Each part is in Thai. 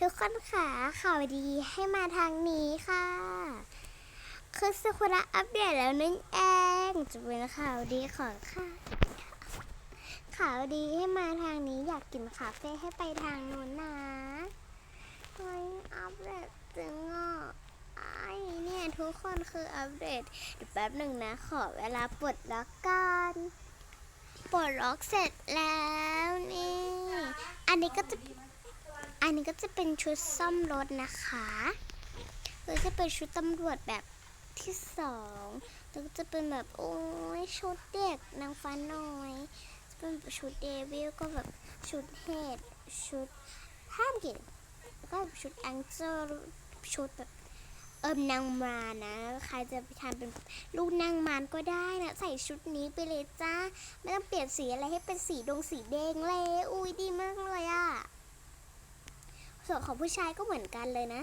ทุกคนค่ะข่าวดีให้มาทางนี้ค่ะ คือซากุระอัปเดตแล้วนั่นเองจะเป็นข่าวดีของค่ะข่าวดีให้มาทางนี้อยากกินคาเฟ่ให้ไปทางนู้นนะเฮ้ยอัปเดตจึงอะไอ้เนี่ยทุกคนคืออัปเดตเดี๋ยวแป๊บหนึ่งนะ ขอเวลาปลดล็อกกันปลดล็อกเสร็จแล้วนี่ อันนี้ก็จะ อันนี้ก็จะเป็นชุดซ่อมรถนะคะแล้วจะเป็นชุดตำรวจแบบที่สองแล้วก็จะเป็นแบบโอ้ยชุดเด็กนางฟ้าน้อยจะเป็นแบบชุดเดวิลก็แบบชุดเฮดชุดห้ามกินแล้วก็ชุดแองเจิลชุดแบบเอิมนางมานะ ใครจะไปทำเป็นลูกนางมารก็ได้นะ ใส่ชุดนี้ไปเลยจ้า ไม่ต้องเปลี่ยนสีอะไรให้เป็นสีดงสีแดงเลย อุ้ยดีมากเลยอะ ส่วนของผู้ชายก็เหมือนกันเลยนะ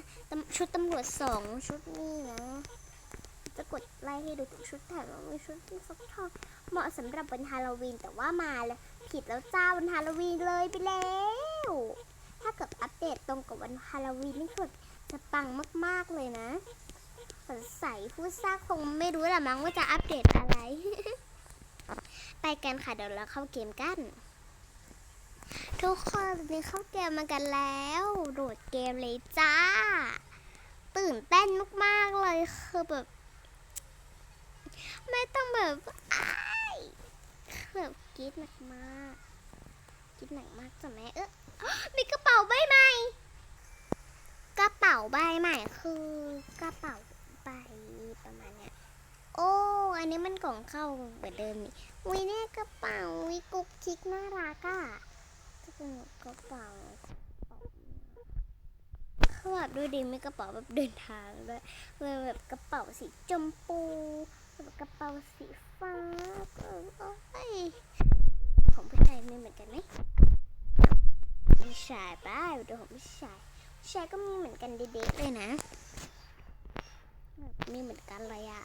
ชุดตำรวจสองชุดนี่นะ จะกดไล่ให้ดูทุกชุดแต่ว่ามีชุดที่ฟักทองเหมาะสำหรับวันฮาโลวีนแต่ว่ามาเลยผิดแล้วจ้าวันฮาโลวีนเลยไปแล้ว ถ้าเกิดอัปเดตตรงกับวันฮาโลวีนนี่คือจะปังมากๆเลยนะสงสัยผู้สร้างคงไม่รู้แหละมั้งว่าจะอัปเดตอะไร ไปกันค่ะเดี๋ยวเราเข้าเกมกัน ทุกคนตอนนี้เข้าเกมมากันแล้ว โหลดเกมเลยจ้า ตื่นเต้นมากๆเลยคือแบบ ไม่ต้องแบบอ้ายแบบกรีดหนักมากกรีดหนักมากจ้ะแม่เออมีกระเป๋าใบใหม่ กระเป๋าใบใหม่คือกระเป๋าใบประมาณเนี้ยโอ้อันนี้มันกล่องเข้าเหมือนเดิมนี่วิเนี่ยกระเป๋าวิกุ๊กคิกน่ารักอะจะ กระเป๋าเขาแบบดูดีมีกระเป๋าแบบเดินทางด้วยเป็นแบบกระเป๋าสีชมพูแบบกระเป๋าสีฟ้าเออโอ้ยของผู้ชายมีเหมือนกันไหมไม่ใช่ป้าดูของผู้ชายผู้ชายก็มีเหมือนกันเด็กๆเลยนะมีเหมือนกันเลยอะ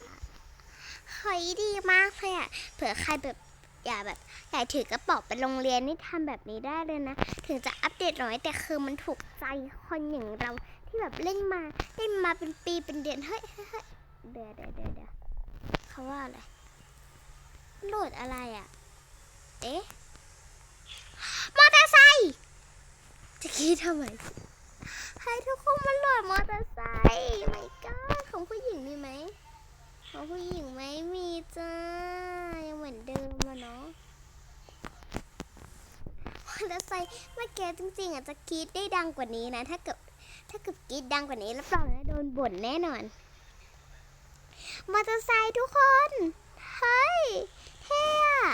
เฮ้ยดีมากเลยอะเผื่อใครแบบ อย่าแบบอยาถือกระเป๋าไปโรงเรียนนี่ทำแบบนี้ได้เลยนะ ถึงจะอัปเดตน้อยแต่คือมันถูกใจคนอย่างเราที่แบบเล่นมาเล่นมาเป็นปีเป็นเดือนเฮ้ยเฮ้ยเดี๋ยวเดี๋ยวเดี๋ยวเขาว่าอะไรโหลดอะไรอะ เอ๊ะมอเตอร์ไซค์จะคิดทำไมให้ทุกคนมาโหลดมอเตอร์ไซค์ไม่ก้าของผู้หญิงมีไหมของผู้หญิงไม่มีจ้ายังเหมือนเดิมอะเนาะ มอ เตอร์ไซค์เมื่อกี้จริงๆอะจะกรีดได้ดังกว่านี้นะ ถ้าเกิดถ้าเกิดกรีดดังกว่านี้รับรองนะโดนบ่นแน่นอนมอเตอร์ไซค์ทุกคนเฮ้ยเท่อะ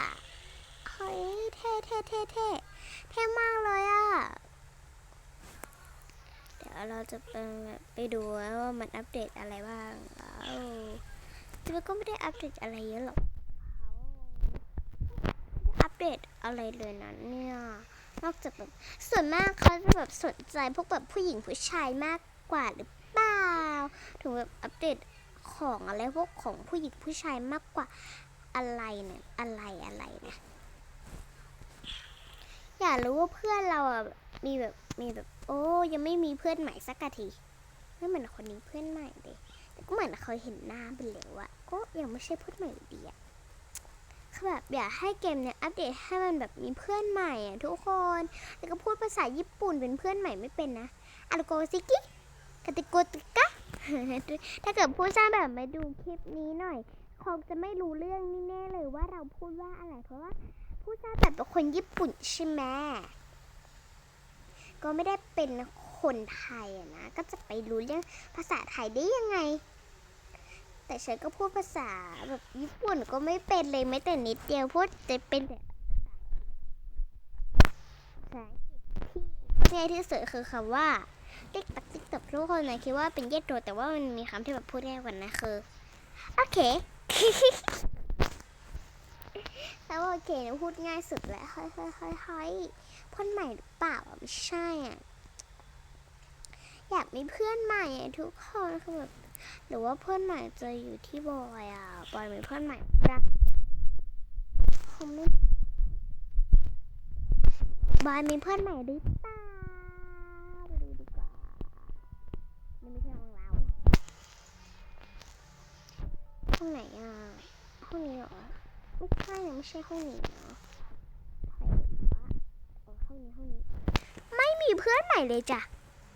เฮ้ยเท่เท่เท่เท่เท่มากเลยอะเดี๋ยวเราจะไปไปดูว่ามันอัปเดตอะไรบ้างว้าวแต่มันก็ไม่ได้อัปเดตอะไรเยอะหรอกอัปเดตอะไรเลยนะเนี่ย นอกจากแบบส่วนมากเขาจะแบบสนใจพวกแบบผู้หญิงผู้ชายมากกว่าหรือเปล่าถึงแบบอัปเดตของอะไรพวกของผู้หญิงผู้ชายมากกว่าอะไรเนี่ยอะไรอะไรเนี่ยอยากรู้ว่าเพื่อนเราอะมีแบบมีแบบ โอ้ยังไม่มีเพื่อนใหม่สักทีไม่เหมือนคนนี้เพื่อนใหม่เลยแต่ก็เหมือนเคยเห็นหน้าไปแล้วอะก็ยังไม่ใช่เพื่อนใหม่อยู่ดีอะ คือแบบอยากให้เกมเนี่ยอัปเดตให้มันแบบมีเพื่อนใหม่อะทุกคน แล้วก็พูดภาษาญี่ปุ่นเป็นเพื่อนใหม่ไม่เป็นนะอารุโกซิกิกาติโกติกะถ้าเกิดผู้สร้างแบบมาดูคลิปนี้หน่อยคงจะไม่รู้เรื่องนี่แน่เลยว่าเราพูดว่าอะไรเพราะว่าผู้สร้างแบบเป็นคนญี่ปุ่นใช่ไหมก็ไม่ได้เป็นคนไทยอะนะ ก็จะไปรู้เรื่องภาษาไทยได้ยังไง แต่ฉันก็พูดภาษาแบบญี่ปุ่นก็ไม่เป็นเลยแม้แต่นิดเดียวพูดจะเป็นแต่ภาษาอังกฤษที่ง่ายที่สุดคือคำว่าติ๊กตักติ๊กตักทุกคนนะคิดว่าเป็นเย็ดโดแต่ว่ามันมีคำที่แบบพูดง่ายกว่านะคือโอเคแล้วโอเคนะพูดง่ายสุดแหละเฮ้ยเฮ้ยเฮ้ยเฮ้ยพ่นใหม่หรือเปล่าไม่ใช่อะอยากมีเพื่อนใหม่ทุกคนคือแบบ หรือว่าเพื่อนใหม่จะอยู่ที่บอยอะบอยมีเพื่อนใหม่รักคงไม่บอยมีเพื่อนใหม่หรือเปล่าไปดูดีกว่ามันไม่ใช่ห้องเราห้องไหนอะห้องนี้เหรอไม่ใช่ไม่ใช่ห้องนี้เนาะห้องนี้ห้องนี้ ไม่มีเพื่อนใหม่เลยจ้ะ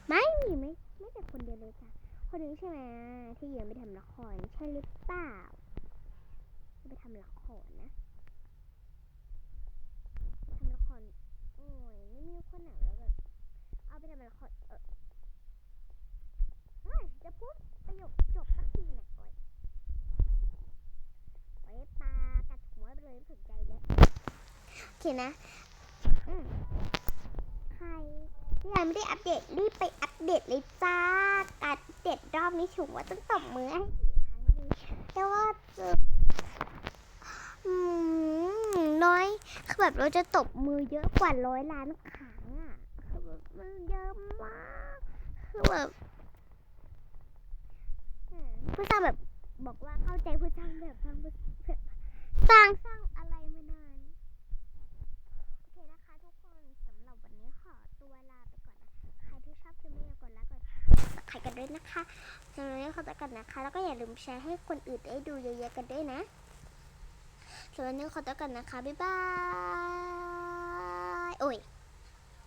ไม่มีไม่ไม่แต่คนเดียวเลยจ้ะ คนนี้ใช่ไหมที่ยืนไปทำละครใช่หรือเปล่าไปทำละครนะไปทำละครโอ้ยไม่มีคนไหนแล้วแบบเอาไปทำละครเออเอ้ยจะพูดประโยคจบสักทีเนี่ยโอ้ยโอ้ยปลากัดหัวไปเลยไม่สนใจแล้วโอเคนะ ยังไม่ได้อัปเดตรีบไปอัปเดตเลยจ้า การอัปเดตรอบนี้ถือว่าต้องตบมือให้อีกครั้งหนึงแต่ว่าจออืมน้อยคือแบบเราจะตบมือเยอะกว่าร้อยล้านครั้งอะคือแบบมันเยอะมากคือแบบผู้สร้างแบบบอกว่าเข้าใจผู้สร้างแบบสร้างผู้แบบสร้างสร้างอะไรมานาน โอเคนะคะทุกคนสำหรับวันนี้ขอตัวลาไปก่อนนะ ใคือไม่อยากดไลค์กดแชร์กดใครกันด้วยนะคะสำหรับวันนี้ขอตัวกันนะคะ แล้วก็อย่าลืมแชร์ให้คนอื่นได้ดูเยอะๆกันด้วยนะสำหรับวันนี้ขอตัวกันนะคะ บ๊ายบาย โอ้ย